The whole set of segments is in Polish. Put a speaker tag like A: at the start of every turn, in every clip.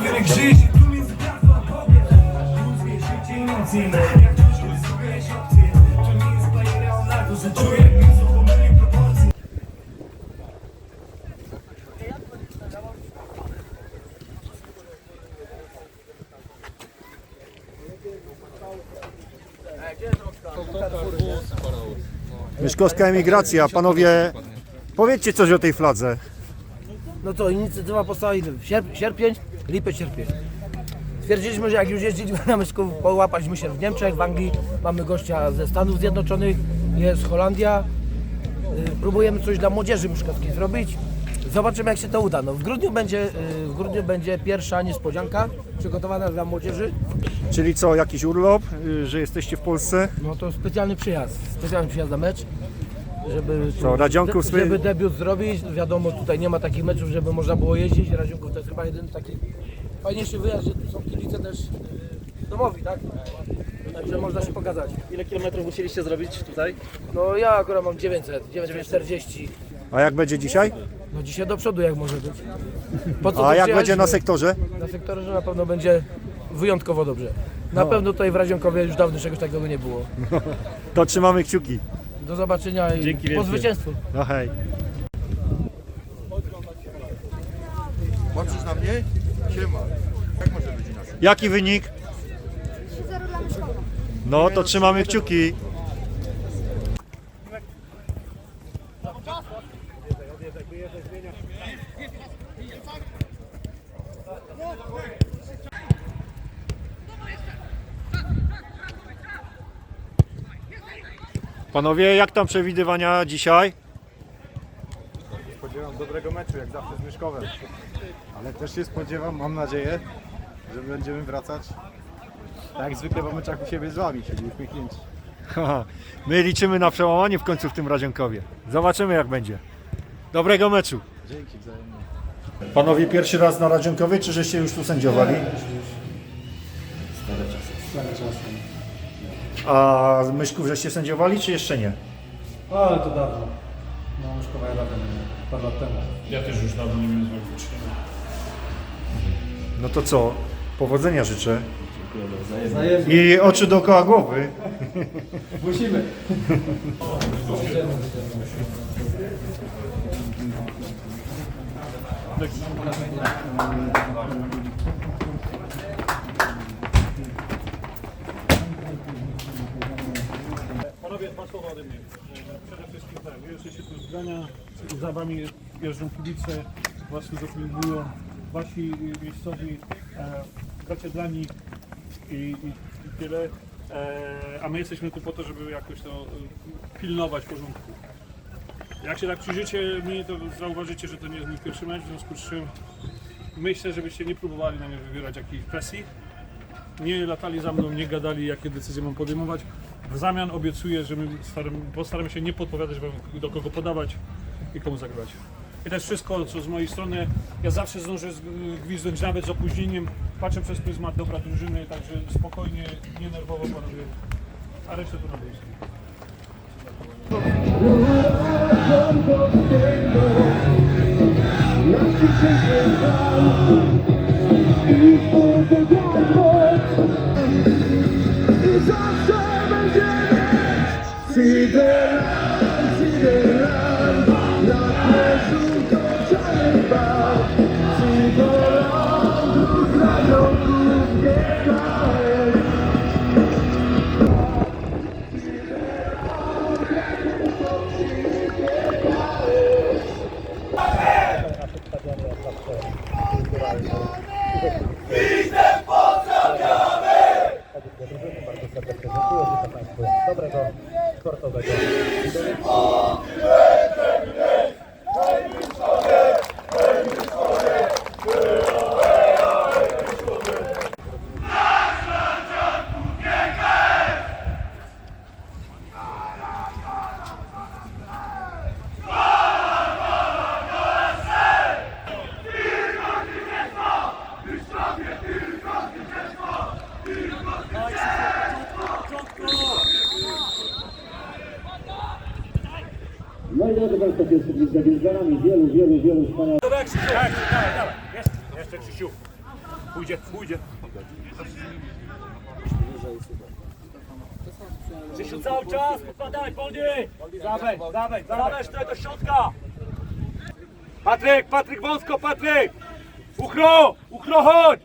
A: Wiele krzyży tu między gardła powiesz Ludzkie życie i nocy Jak ciężko sobie opcje To nie jest bajera o narko Że czuję jak mięso pomylił proporcje
B: Myszkowska emigracja. Panowie, powiedzcie coś o tej fladze.
C: No to inicjatywa powstała ile? Sierp, sierpień, lipiec, sierpień. Stwierdziliśmy, że jak już jeździliśmy na myszku, połapaliśmy się w Niemczech, w Anglii, mamy gościa ze Stanów Zjednoczonych, jest Holandia. Y, Próbujemy coś dla młodzieży myszkowskiej zrobić. Zobaczymy jak się to uda. No, w, grudniu będzie, y, w grudniu będzie pierwsza niespodzianka przygotowana dla młodzieży.
B: Czyli co, jakiś urlop, y, że jesteście w Polsce?
C: No to specjalny przyjazd, specjalny przyjazd na mecz. Żeby,
B: Co, Radzionków swy-
C: żeby debiut zrobić, wiadomo tutaj nie ma takich meczów, żeby można było jeździć, Radzionków to jest chyba jeden taki fajniejszy wyjazd, że tu są kibice też yy, domowi, tak? Także można się pokazać.
D: Ile kilometrów musieliście zrobić tutaj?
C: No ja akurat mam 900, 940,
B: A jak będzie dzisiaj?
C: no dzisiaj do przodu jak może być. Po co
B: A
C: tu
B: jak będzie na
C: przyjechaliśmy?
B: sektorze?
C: Na sektorze na pewno będzie wyjątkowo dobrze. Na pewno tutaj w Radzionkowie już dawno czegoś takiego nie było.
B: To trzymamy kciuki.
C: Do zobaczenia i
D: Dzięki
C: po
D: wielkie.
C: zwycięstwu.
B: No hej.
E: Patrzysz na mnie? Siema. Jak może być inaczej?
B: Jaki wynik?
F: 3-0 dla Myszkowa.
B: No to trzymamy kciuki. Panowie, jak tam przewidywania dzisiaj?
E: Spodziewam dobrego meczu, jak zawsze z Myszkowem. Ale też się spodziewam, mam nadzieję, że będziemy wracać tak jak zwykle po meczach u siebie z wami, czyli uśmiechnięci.
B: Haha, My liczymy na przełamanie w końcu w tym Radzionkowie. Zobaczymy jak będzie. Dobrego meczu.
E: Dzięki wzajemnie.
B: Panowie pierwszy raz na Radzionkowie, czy żeście już tu sędziowali? A Myszków żeście sędziowali, czy jeszcze nie?
G: Ale to dawno. No, Myszkowa ja dawno nie. Parę lat temu.
H: Ja też już dawno nie wytrzymać.
B: No to co? Powodzenia życzę.
G: Wzajemnie.
B: I oczy dookoła głowy.
G: Musimy.
H: Ode mnie. Przede wszystkim tak, jesteście tu z grania, za wami jeżdżą kibice, was dopingują, wasi miejscowi, e, gracie dla nich i, i, i tyle. E, a my jesteśmy tu po to, żeby jakoś to e, pilnować porządku. Jak się tak przyjrzycie mi, to zauważycie, że to nie jest mój pierwszy mecz, w związku z czym myślę, żebyście nie próbowali na mnie wywierać jakiejś presji. nie latali za mną, nie gadali, jakie decyzje mam podejmować. W zamian obiecuję, że my staram, postaramy się nie podpowiadać wam, do kogo podawać i komu zagrać. I to jest wszystko, co z mojej strony. Ja zawsze zdążę gwizdnąć nawet z opóźnieniem. Patrzę przez pryzmat dobra drużyny, także spokojnie, nie nerwowo panowie. A resztę to na boisku.
I: No i drodzy Państwo, pierwszy jest za nami. Wielu, wielu, wielu wspaniałych
H: Tak, dawaj, dawaj. Jeszcze, jeszcze Krzysiu. Pójdzie, pójdzie.
J: Krzysiu cały czas, podpadaj, wolniej! Dawaj, dawaj, dawaj tutaj do środka! Patryk, Patryk wąsko, Patryk! Uchro, uchro, chodź!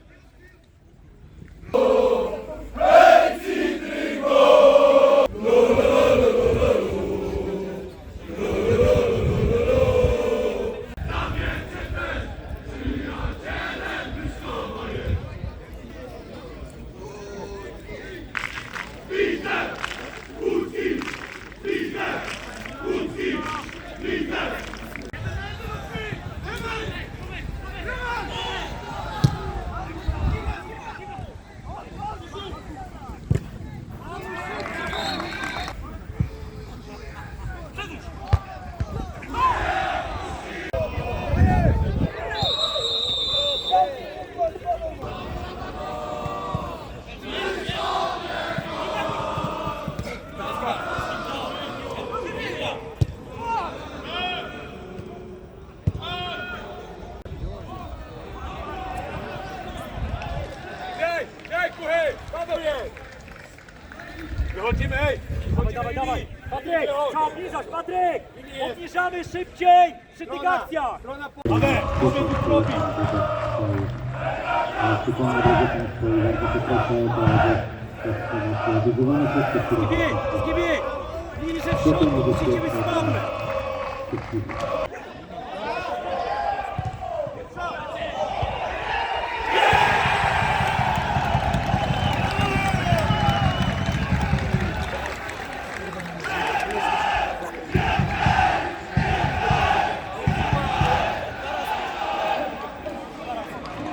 J: Ej, ej, kuchy! Paweł jest! Wychodzimy, ej! Dawaj, dawaj, dawaj! Patryk, trzeba Patryk! Obniżamy szybciej przy tych akcjach!
H: Ale, powiem tu
K: które
J: Skibi, skibi! Bliżej w środku, musicie być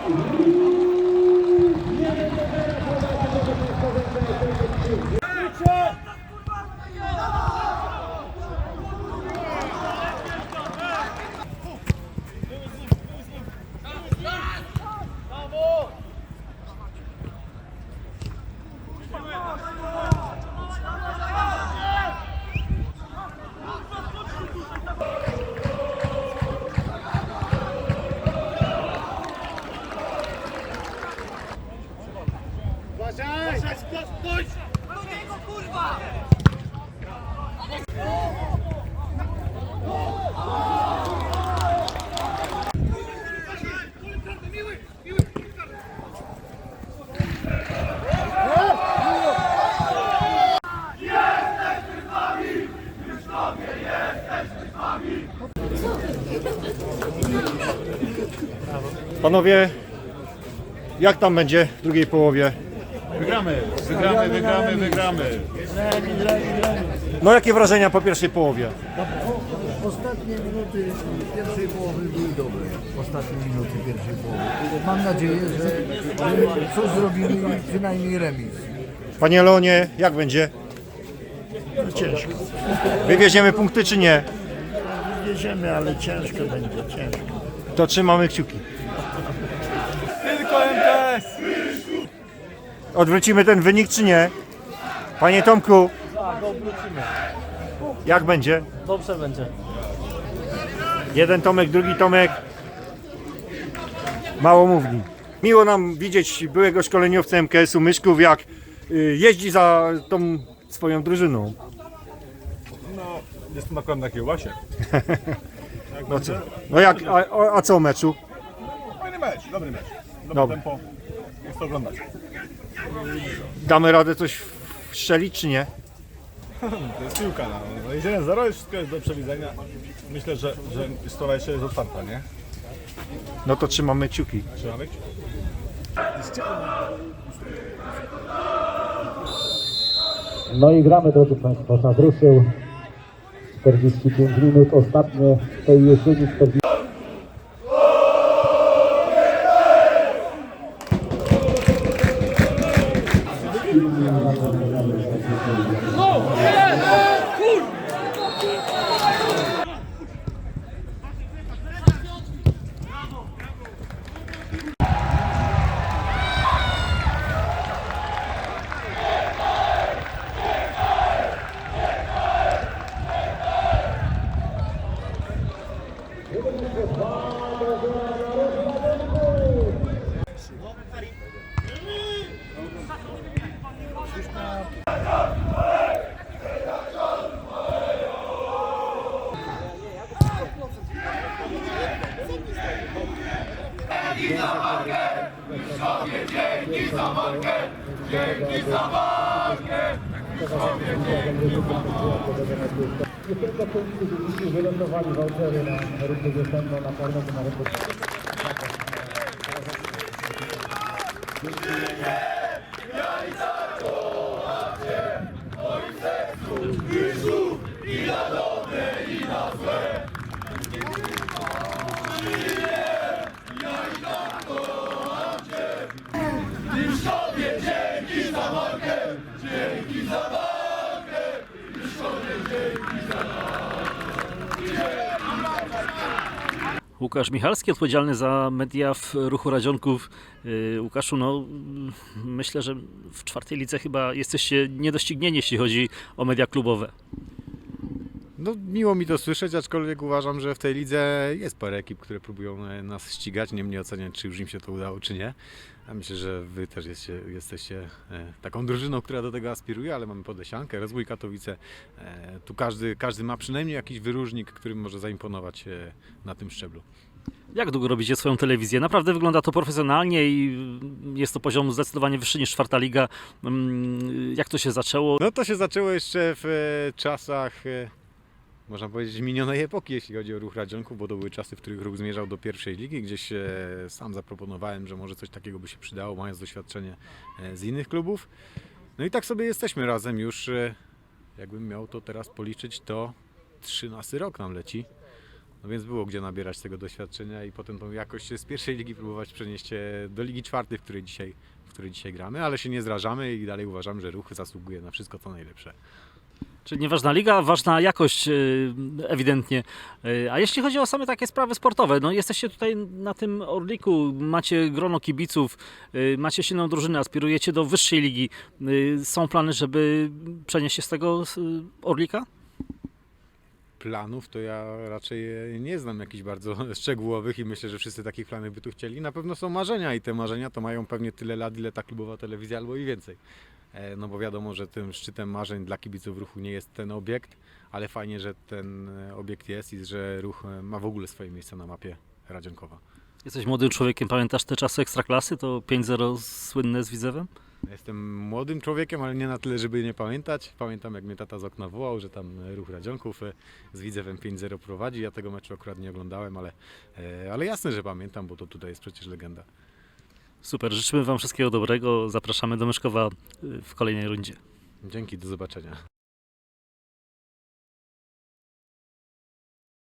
J: Música
B: Panowie, jak tam będzie w drugiej połowie?
L: Wygramy, wygramy, wygramy, wygramy.
B: No jakie wrażenia po pierwszej połowie?
M: Ostatnie minuty pierwszej połowy były dobre. Ostatnie minuty pierwszej połowy. Mam nadzieję, że że coś zrobimy i przynajmniej remis.
B: Panie Leonie, jak będzie?
M: Ciężko.
B: Wywieziemy punkty czy nie?
M: Wieziemy, ale ciężko będzie, ciężko.
B: To trzymamy kciuki. Odwrócimy ten wynik czy nie? Panie Tomku,
J: Tak, obrócimy.
B: jak będzie?
J: Dobrze będzie.
B: Jeden Tomek, drugi Tomek. Mało mówni. Miło nam widzieć byłego szkoleniowca MKS-u Myszków, jak y, jeździ za tą swoją drużyną.
L: No, jestem akurat na kiełbasie. Jak
B: No, co? no jak, a, a co o meczu?
L: Fajny mecz, dobry mecz. Dobre
B: Dobry.
L: tempo. Jest to oglądać.
B: Damy radę coś strzelić czy nie?
L: To jest piłka. No. No i 1-0 już wszystko jest do przewidzenia. Myślę, że, że stola jeszcze jest otwarta, nie?
B: No to trzymamy kciuki.
L: Trzeba być.
K: No i gramy, drodzy Państwo, czas ruszył. 45 minut, ostatnie tej jesieni 40.
I: walkę! Dzięki za walkę! Nie tylko politycy, którzy wylądowali vouchery na rynku wiosennym, na karnecie, na rynku
J: Łukasz Michalski, odpowiedzialny za media w ruchu Radzionków. Yy, Łukaszu, no myślę, że w czwartej lidze chyba jesteście niedoścignieni, jeśli chodzi o media klubowe.
E: No miło mi to słyszeć, aczkolwiek uważam, że w tej lidze jest parę ekip, które próbują e, nas ścigać, nie mnie oceniać, czy już im się to udało, czy nie. A myślę, że wy też jesteście, jesteście e, taką drużyną, która do tego aspiruje, ale mamy Podlesiankę, Rozwój Katowice. E, Tu każdy, każdy ma przynajmniej jakiś wyróżnik, którym może zaimponować na tym szczeblu.
J: Jak długo robicie swoją telewizję? Naprawdę wygląda to profesjonalnie i jest to poziom zdecydowanie wyższy niż czwarta liga. Mm, Jak to się zaczęło?
E: No to się zaczęło jeszcze w czasach, można powiedzieć, minionej epoki, jeśli chodzi o ruch Radzionków, bo to były czasy, w których ruch zmierzał do pierwszej ligi. Gdzieś e, sam zaproponowałem, że może coś takiego by się przydało, mając doświadczenie e, z innych klubów. No i tak sobie jesteśmy razem już, e, jakbym miał to teraz policzyć, to 13 rok nam leci. No więc było gdzie nabierać tego doświadczenia i potem tą jakość z pierwszej ligi próbować przenieść do ligi czwartej, w której dzisiaj, w której dzisiaj gramy, ale się nie zrażamy i dalej uważam, że ruch zasługuje na wszystko co najlepsze.
J: Czyli nieważna liga, ważna jakość yy, ewidentnie. Yy, A jeśli chodzi o same takie sprawy sportowe, no jesteście tutaj na tym Orliku, macie grono kibiców, yy, macie silną drużynę, aspirujecie do wyższej ligi. Są plany, żeby przenieść się z tego Orlika?
E: planów to ja raczej nie znam jakichś bardzo szczegółowych i myślę, że wszyscy takich planów by tu chcieli. Na pewno są marzenia i te marzenia to mają pewnie tyle lat, ile ta klubowa telewizja albo i więcej. E, No bo wiadomo, że tym szczytem marzeń dla kibiców ruchu nie jest ten obiekt, ale fajnie, że ten e, obiekt jest i że ruch e, ma w ogóle swoje miejsce na mapie Radzionkowa.
J: Jesteś młodym człowiekiem, pamiętasz te czasy ekstraklasy, to 5-0 słynne z Widzewem?
E: Jestem młodym człowiekiem, ale nie na tyle, żeby nie pamiętać. Pamiętam, jak mnie tata z okna wołał, że tam ruch Radzionków z Widzewem 5-0 prowadzi. Ja tego meczu akurat nie oglądałem, ale, ale jasne, że pamiętam, bo to tutaj jest przecież legenda.
J: Super, życzymy Wam wszystkiego dobrego, zapraszamy do Myszkowa yy, w kolejnej rundzie.
E: Dzięki, do zobaczenia.